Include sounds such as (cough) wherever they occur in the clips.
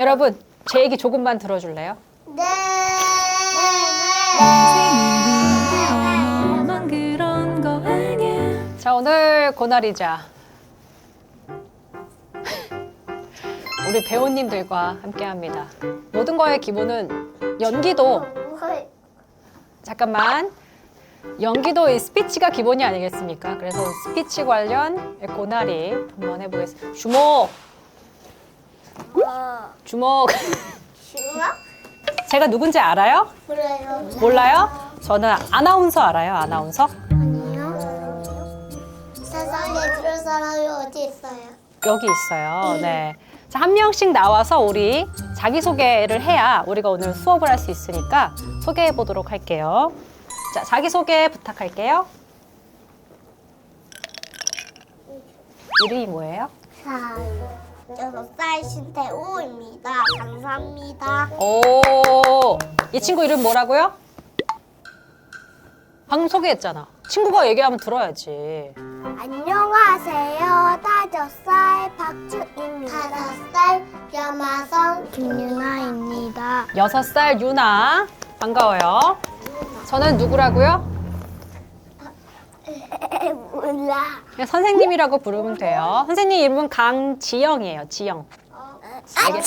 여러분, 제 얘기 조금만 들어줄래요? 네. 넌 그런 거 아니야 자, 오늘 고날이자. 우리 배우님들과 함께 합니다. 모든 거의 기본은 연기도, 뭐, 잠깐만. 연기도 이 스피치가 기본이 아니겠습니까? 그래서 스피치 관련 고날이 한번 해보겠습니다. 주목! 주먹. 주먹? 제가 누군지 알아요? 몰라요. 몰라요? 저는 아나운서 알아요, 아나운서. 사람이 어디 있어요? 여기 있어요. 네. 네. 자, 한 명씩 나와서 우리 자기소개를 해야 우리가 오늘 수업을 할 수 있으니까 소개해 보도록 할게요. 자, 자기소개 부탁할게요. 네. 이름이 뭐예요? 사요. 6살 신태우입니다. 감사합니다. 오, 이 친구 이름 뭐라고요? 방금 소개했잖아. 친구가 얘기하면 들어야지. 안녕하세요. 다섯 살 박주입니다. 다섯 살 염화성 김유나입니다. 여섯 살 유나. 반가워요. 저는 누구라고요? 몰라. 그냥 선생님이라고 부르면 돼요. 선생님 이름은 강지영이에요. 지영. 아, 진락이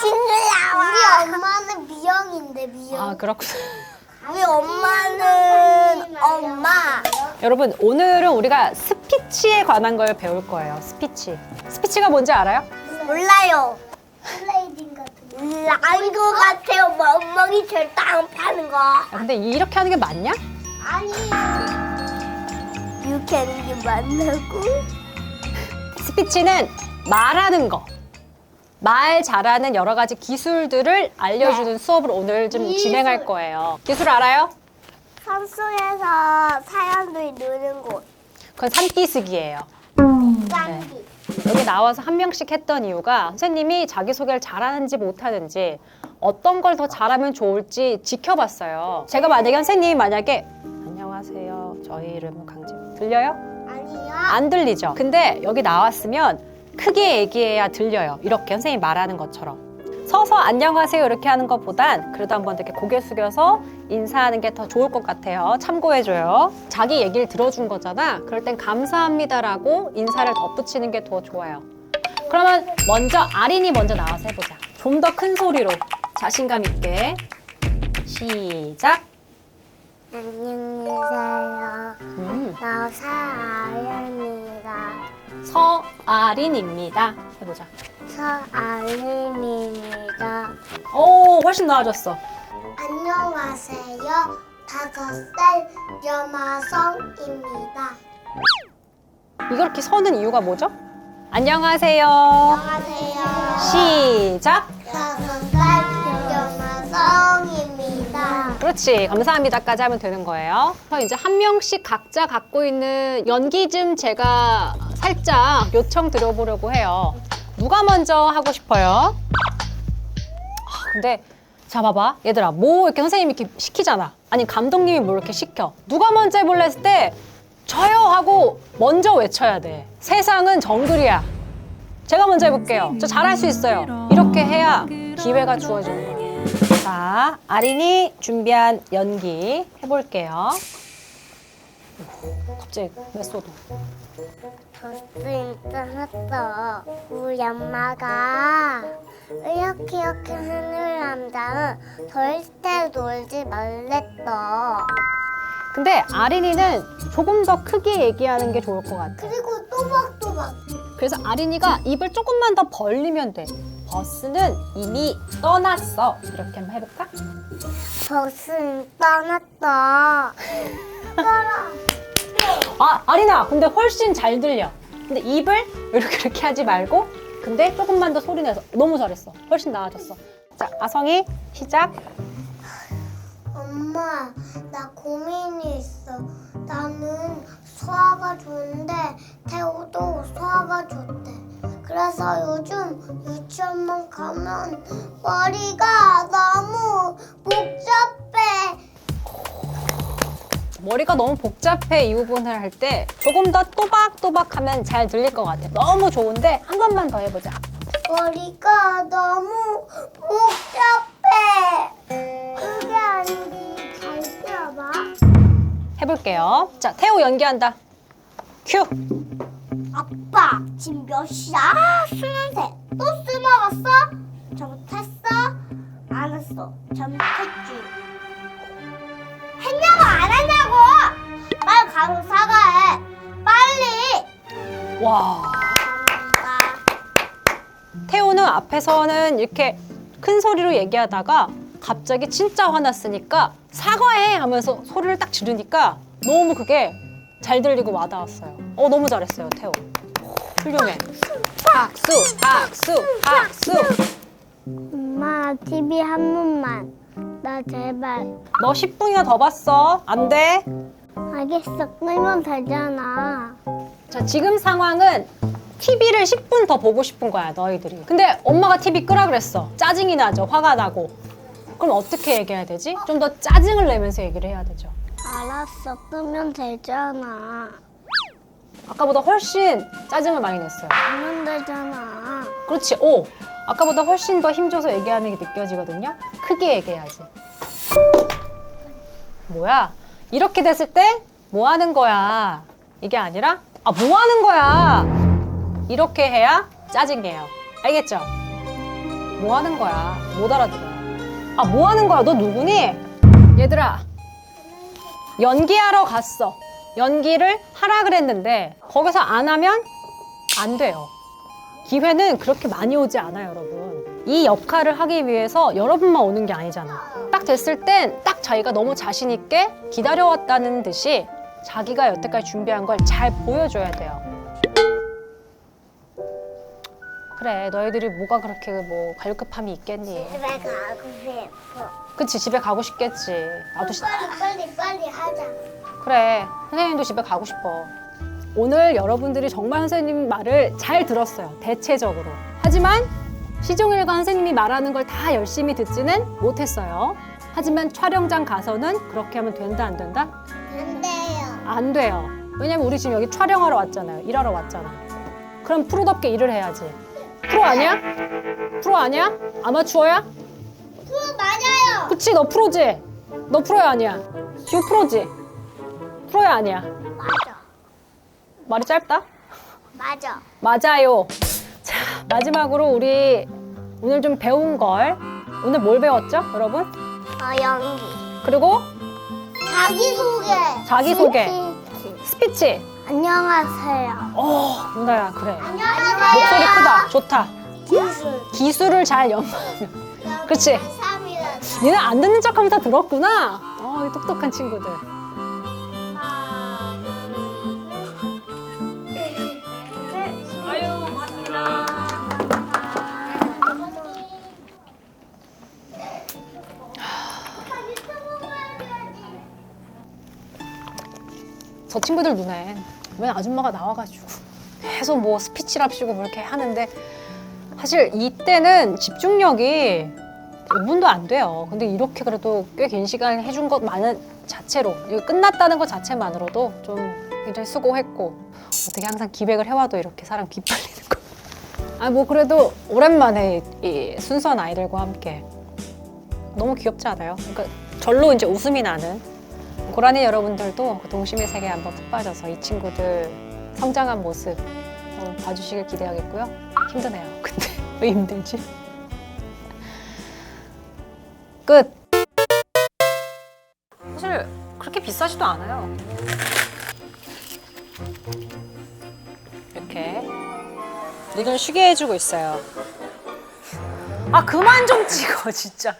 친구야. 우리 엄마는 미영인데 미영. 아 그렇구나. 우리 엄마는 엄마. 여러분 오늘은 우리가 스피치에 관한 걸 배울 거예요. 스피치. 스피치가 뭔지 알아요? 몰라요. 슬라이딩 같은 거. 안거 같아요. 멍멍이처럼 땅 파는 거. 야, 근데 이렇게 하는 게 맞냐? 아니. 이렇게 하는 게 맞나고? 스피치는 말하는 거. 말 잘하는 여러 가지 기술들을 알려주는 수업을 오늘 좀 기술. 진행할 거예요. 기술 알아요? 산속에서 사람들이 노는 곳. 그건 산기슭이에요. 짱기. 여기 나와서 한 명씩 했던 이유가 선생님이 자기소개를 잘하는지 못하는지 어떤 걸 더 잘하면 좋을지 지켜봤어요. 제가 만약에 선생님이 만약에 안녕하세요. 저희 이름은 강진. 들려요? 아니요. 안 들리죠? 근데 여기 나왔으면 크게 얘기해야 들려요. 이렇게 선생님이 말하는 것처럼. 서서 안녕하세요 이렇게 하는 것보단 그래도 한번 이렇게 고개 숙여서 인사하는 게 더 좋을 것 같아요. 참고해줘요. 자기 얘기를 들어준 거잖아. 그럴 땐 감사합니다라고 인사를 덧붙이는 게 더 좋아요. 그러면 먼저 아린이 먼저 나와서 해보자. 좀 더 큰 소리로 자신감 있게 시작. 안녕하세요. 음, 나 서아연입니다. 서아린입니다. 해보자. 서아연입니다. 오 훨씬 나아졌어. 안녕하세요. 다섯 살 여마성입니다. 이렇게 서는 이유가 뭐죠? 안녕하세요. 안녕하세요. 시작. 다섯 살 그렇지. 감사합니다까지 하면 되는 거예요. 그래서 이제 한 명씩 각자 갖고 있는 연기 좀 제가 살짝 요청 드려보려고 해요. 누가 먼저 하고 싶어요? 아, 근데 자 봐봐 얘들아 뭐 이렇게 선생님이 이렇게 시키잖아 아니 감독님이 뭐 이렇게 시켜 누가 먼저 해볼래 했을 때 저요 하고 먼저 외쳐야 돼 세상은 정글이야 제가 먼저 해볼게요 저 잘할 수 있어요 이렇게 해야 기회가 주어지는 거예요 자 아린이 준비한 연기 해볼게요 오, 갑자기 메소드 버스 떠났어. 우리 엄마가 이렇게 이렇게 하늘 남자는 절대 놀지 말랬어. 근데 아린이는 조금 더 크게 얘기하는 게 좋을 것 같아 그리고 또박또박. 그래서 아린이가 입을 조금만 더 벌리면 돼. 버스는 이미 떠났어. 이렇게 한번 해볼까? 버스는 떠났어. (laughs) 아, 아린아, 근데 훨씬 잘 들려. 근데 입을 이렇게 이렇게 하지 말고, 근데 조금만 더 소리 내서 너무 잘했어. 훨씬 나아졌어. 자, 아성이 시작. 엄마, 나 고민이 있어. 나는 소화가 좋은데 태우도 소화가 좋대. 그래서 요즘 유치원만 가면 머리가 너무 복잡해. 머리가 너무 복잡해 이 부분을 할 때 조금 더 또박또박 하면 잘 들릴 것 같아. 너무 좋은데 한 번만 더 해보자. 머리가 너무 복잡해. 해볼게요. 자, 태호 연기한다. 큐. 아빠 지금 몇 시야? 스물셋. 또 스물었어? 잘못했어? 안 했어. 잘못했지. 했냐고 안 했냐고? 빨리 가서 사과해. 빨리. 와. 태호는 앞에서는 이렇게 큰 소리로 얘기하다가 갑자기 진짜 화났으니까 사과해 하면서 소리를 딱 지르니까 너무 그게 잘 들리고 와닿았어요. 어 너무 잘했어요 태호. 오, 훌륭해. 박수, 박수, 박수. 엄마 TV 한 번만. 나 제발. 너 10분이나 더 봤어. 안 돼. 알겠어. 끌면 되잖아. 자 지금 상황은 TV를 10분 더 보고 싶은 거야 너희들이. 근데 엄마가 TV 끄라 그랬어. 짜증이 나죠. 화가 나고. 그럼 어떻게 얘기해야 되지? 좀 더 짜증을 내면서 얘기를 해야 되죠. 알았어. 끄면 되잖아. 아까보다 훨씬 짜증을 많이 냈어요. 끄면 되잖아. 그렇지. 오. 아까보다 훨씬 더 힘줘서 얘기하는 게 느껴지거든요. 크게 얘기해야지. 뭐야? 이렇게 됐을 때 뭐 하는 거야? 이게 아니라 아, 뭐 하는 거야? 이렇게 해야 짜증이에요. 알겠죠? 뭐 하는 거야? 못 알아들어요. 아, 뭐 하는 거야? 너 누구니? 얘들아. 연기하러 갔어. 연기를 하라 그랬는데 거기서 안 하면 안 돼요. 기회는 그렇게 많이 오지 않아요, 여러분. 이 역할을 하기 위해서 여러분만 오는 게 아니잖아. 딱 됐을 땐 딱 자기가 너무 자신 있게 기다려왔다는 듯이 자기가 여태까지 준비한 걸 잘 보여줘야 돼요. 그래, 너희들이 뭐가 그렇게 뭐 갈급함이 있겠니? 집에 가고 싶어. 그치, 집에 가고 싶겠지. 나도 시- 빨리 빨리 빨리 하자. 그래 선생님도 집에 가고 싶어 오늘 여러분들이 정말 선생님 말을 잘 들었어요 대체적으로 하지만 시종일관 선생님이 말하는 걸 다 열심히 듣지는 못했어요 하지만 촬영장 가서는 그렇게 하면 된다 안 된다? 안 돼요. 안 돼요 왜냐면 우리 지금 여기 촬영하러 왔잖아요 일하러 왔잖아 그럼 프로답게 일을 해야지 프로 아니야? 프로 아니야? 아마추어야? 그 맞아요. 그치 너 프로지? 너 프로야 아니야? 지금 프로지? 프로야 아니야? 맞아. 말이 짧다? 맞아. 맞아요. 자, 마지막으로 우리 오늘 좀 배운 걸 오늘 뭘 배웠죠, 여러분? 어 연기. 그리고 자기 소개. 자기소개. 스피치. 스피치. 안녕하세요. 어, 누나야, 그래. 안녕하세요. 목소리 크다. 좋다. 기술. 기술을 잘 연마하면. 그치? 감사합니다. 얘네 안 듣는 척 하면 다 들었구나. 어, 이 똑똑한 친구들. 저 친구들 눈에 왜 아줌마가 나와가지고 계속 뭐 스피치랍시고 뭐 이렇게 하는데 사실 이때는 집중력이 5분도 안 돼요. 근데 이렇게 그래도 꽤 긴 시간 해준 것 많은 자체로 끝났다는 것 자체만으로도 좀 굉장히 수고했고 어떻게 항상 기획을 해와도 이렇게 사람 기빨리는 거. 아 뭐 그래도 오랜만에 이, 이 순수한 아이들과 함께 너무 귀엽지 않아요? 그러니까 절로 이제 웃음이 나는 고라니 여러분들도 그 동심의 세계에 한번 푹 빠져서 이 친구들 성장한 모습 봐주시길 기대하겠고요. 힘드네요. (laughs) 근데 왜 힘들지? 끝. 사실 그렇게 비싸지도 않아요. 이렇게 눈을 쉬게 해주고 있어요. 아 그만 좀 찍어 진짜.